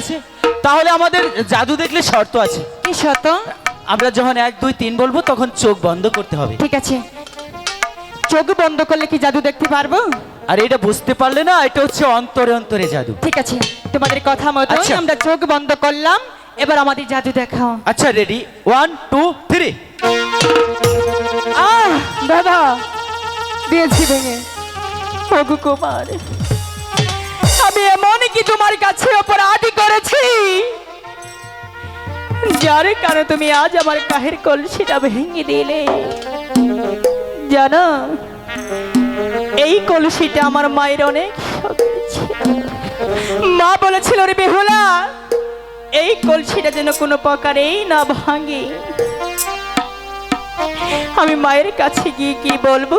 আছে? তাহলে আমাদের জাদু দেখলে শর্ত আছে। কি শত আমরা যখন এক দুই তিন বলব তখন চোখ বন্ধ করতে হবে। ঠিক আছে। চোখ বন্ধ করলে কি জাদু দেখতে পারব? আর এটা বুঝতে পারলে না এটা হচ্ছে অন্তরে অন্তরে জাদু। ঠিক আছে। তোমাদের কথা মতো আচ্ছা। আমরা চোখ বন্ধ করলাম এবার আমাদের জাদু দেখাও। আচ্ছা রেডি ওয়ান টু থ্রি আহ দাদা দিয়েছি ভেঙে। ওগো কুমার আমি এমন কাছে যার কারণে তুমি আজ আমার কাহের কলসিটা ভেঙে দিলে। জানো, এই কলসিটা আমার মায়ের অনেক মা বলেছিল রে বেহুলা, এই কলসিটা যেন কোনো প্রকারেই না ভাঙে। আমি মায়ের কাছে গিয়ে কি বলব?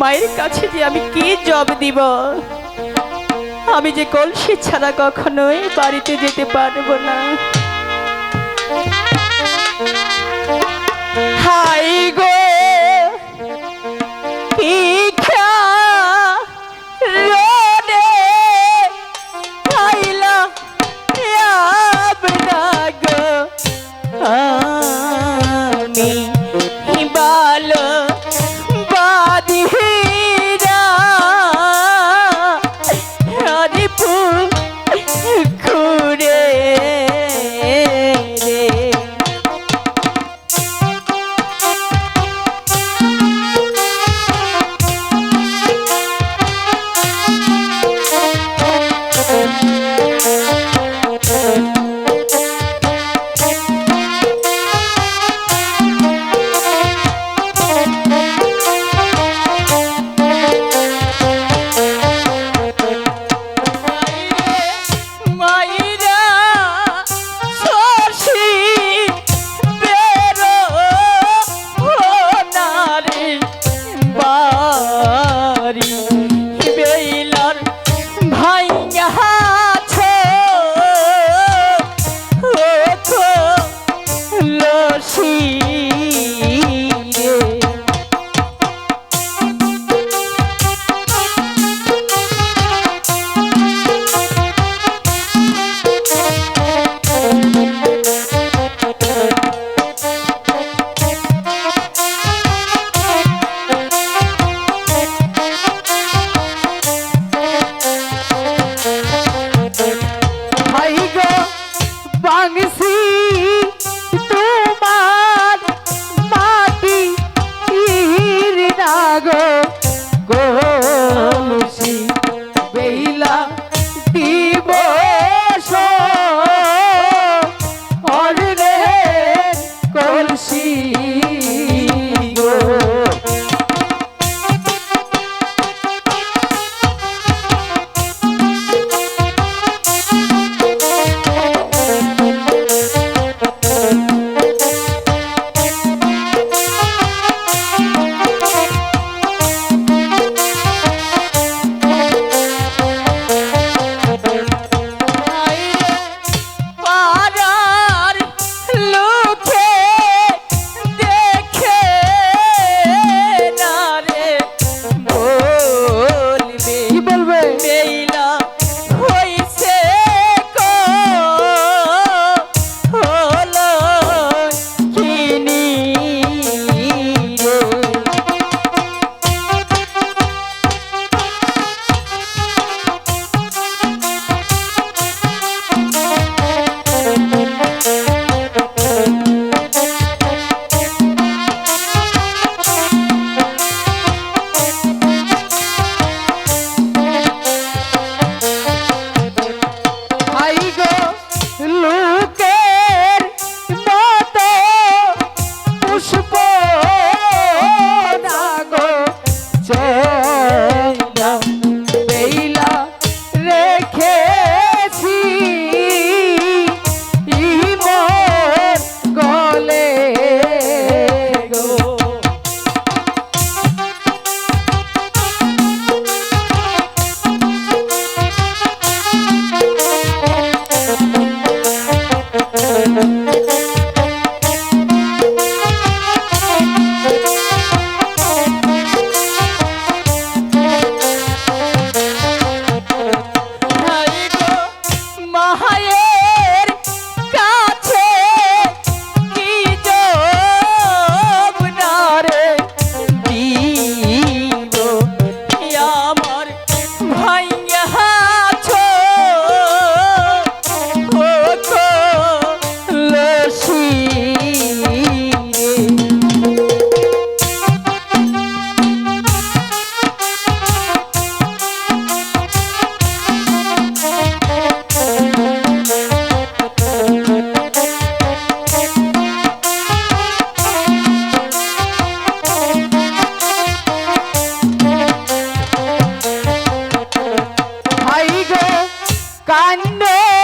মায়ের কাছে যে আমি কি জব দিব? আমি যে কলসি ছাড়া কখনোই বাড়িতে যেতে পারব না। Bye. কান্না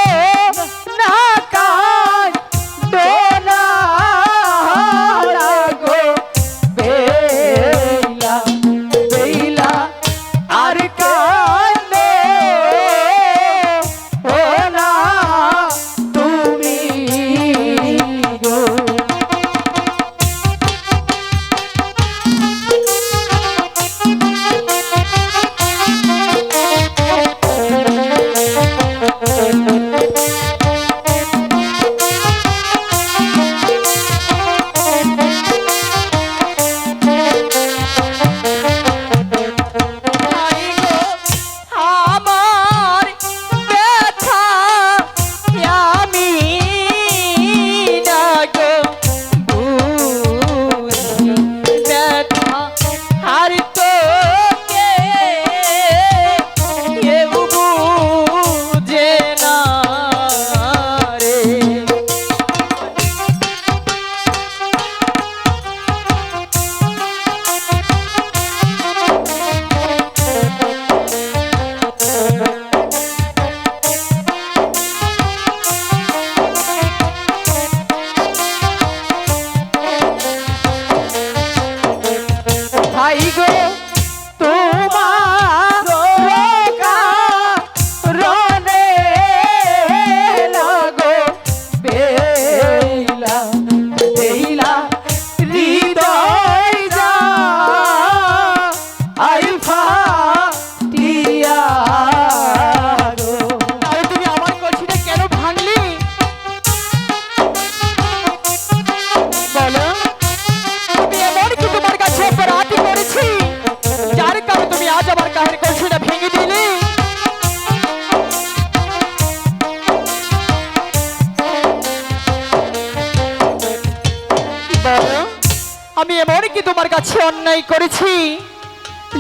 কাছে অন্যায় করেছি।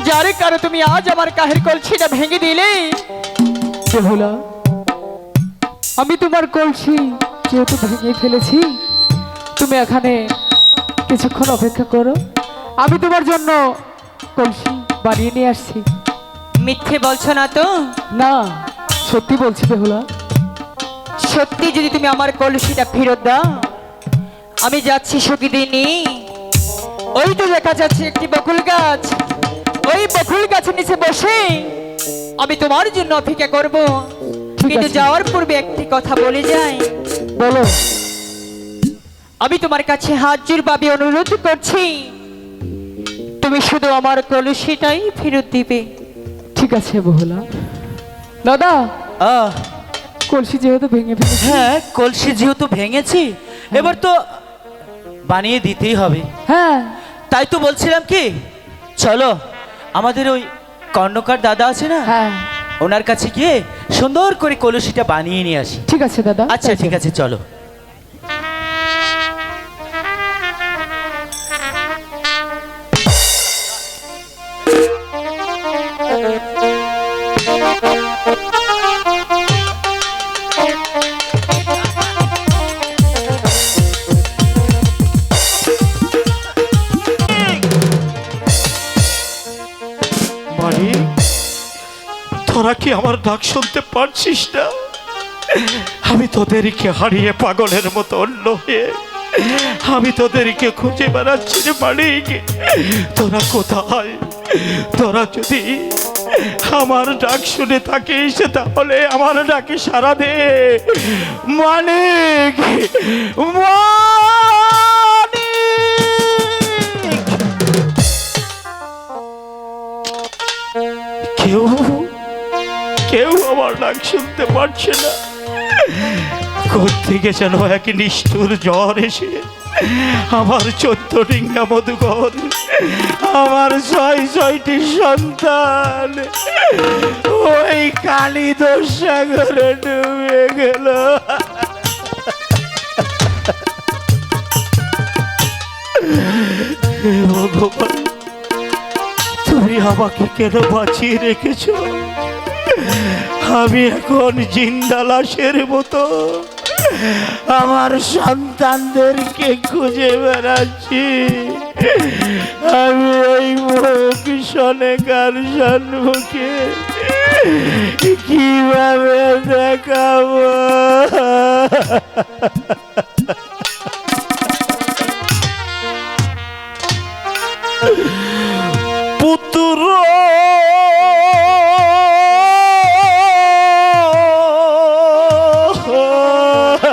যার কারণে তুমি আজ আমার কাহের কলসিটা ভেঙে দিলে? আমি তোমার কলসি যেহেতু ভেঙে ফেলেছি তুমি এখানে কিছুক্ষণ অপেক্ষা করো। আমি তোমার জন্য কলসি বানিয়ে নিয়ে আসছি। মিথ্যে বলছো না তো? না সত্যি বলছি বেহুলা সত্যি যদি তুমি আমার কলসিটা ফেরত দাও আমি যাচ্ছি সকিদিনী ওই তো দেখা যাচ্ছে একটি বকুল গাছ। ওই বকুল গাছের নিচে বসে আমি তোমার জন্য অপেক্ষা করব। কিন্তু যাওয়ার পূর্বে একটি কথা বলে যাই। বলো। আমি তোমার কাছে হাত জোর ভাবে অনুরোধ করছি। তুমি শুধু আমার কলসিটাই ফেরত দিবে। ঠিক আছে বেহুলা। দাদা আহ, কলসি যেহেতু ভেঙে ফেলেছি। হ্যাঁ কলসি যেহেতু ভেঙেছি এবার তো বানিয়ে দিতেই হবে। হ্যাঁ। তাই তো বলছিলাম কি? চলো আমাদের ওই কর্ণকার দাদা আছে না? হ্যাঁ। ওনার কাছে গিয়ে সুন্দর করে কলসিটা বানিয়ে নিয়ে আসি। ঠিক আছে দাদা। আচ্ছা ঠিক আছে চলো। ডাক শুনতে পারছিস না? আমি তোদেরকে হারিয়ে পাগলের মতো অন্য হয়ে, আমি তোদেরকে খুঁজে বেড়াচ্ছি রে মালিক। তোরা কোথায়? তোরা যদি আমার ডাক শুনে থাকিস, তাহলে আমার ডাকে সারা দে। মালিক মালিক আমার ডাক শুনতে পারছে না। থেকে যেন এক নিষ্ঠুর জ্বর এসে আমার চোদ্দ ডিঙ্গা মধুকর আমার ছয় ছয়টি সন্তান, ওই কালী সাগরে ডুবে গেল। ভগবান, তুমি আমাকে কেন বাঁচিয়ে রেখেছ? আমি এখন জিন্দা লাশের মতো। আমার সন্তানদেরকে খুঁজে বেড়াচ্ছি। আমি ওই মুখ কার সম্মুখে কীভাবে দেখাবো?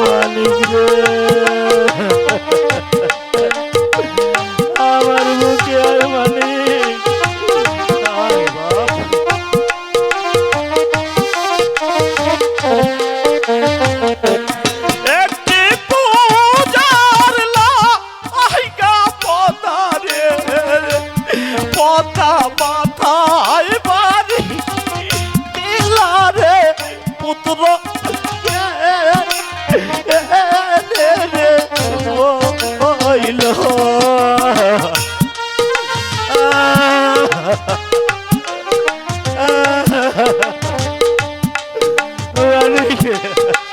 মালিক রে Yeah.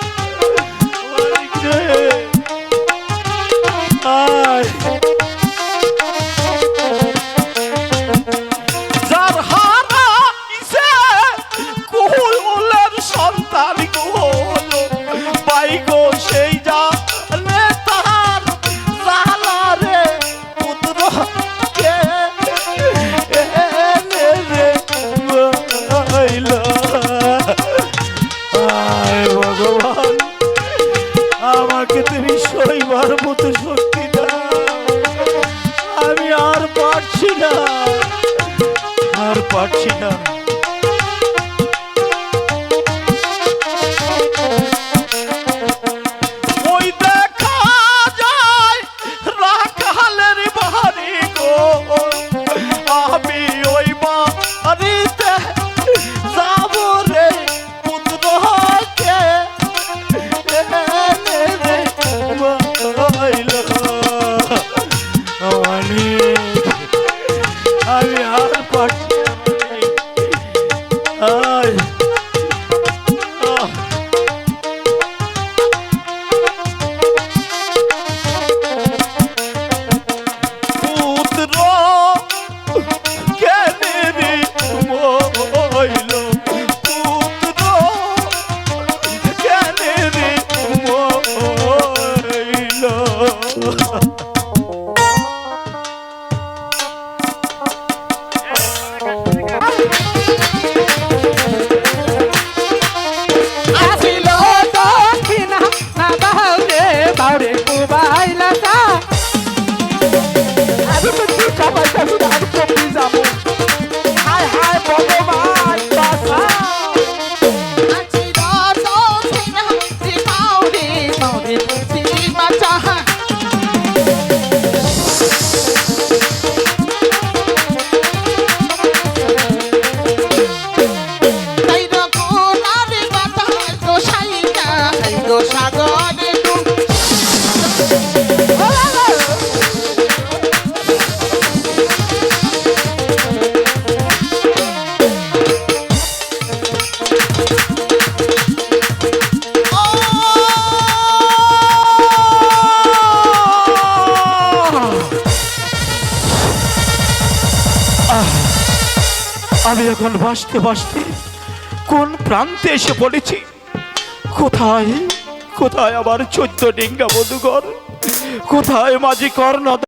এখন ভাসতে ভাসতে কোন প্রান্তে এসে পড়েছি? কোথায়? কোথায় আবার চৈত্য ডিঙ্গা বধুকর কোথায় মাঝি কর্ণ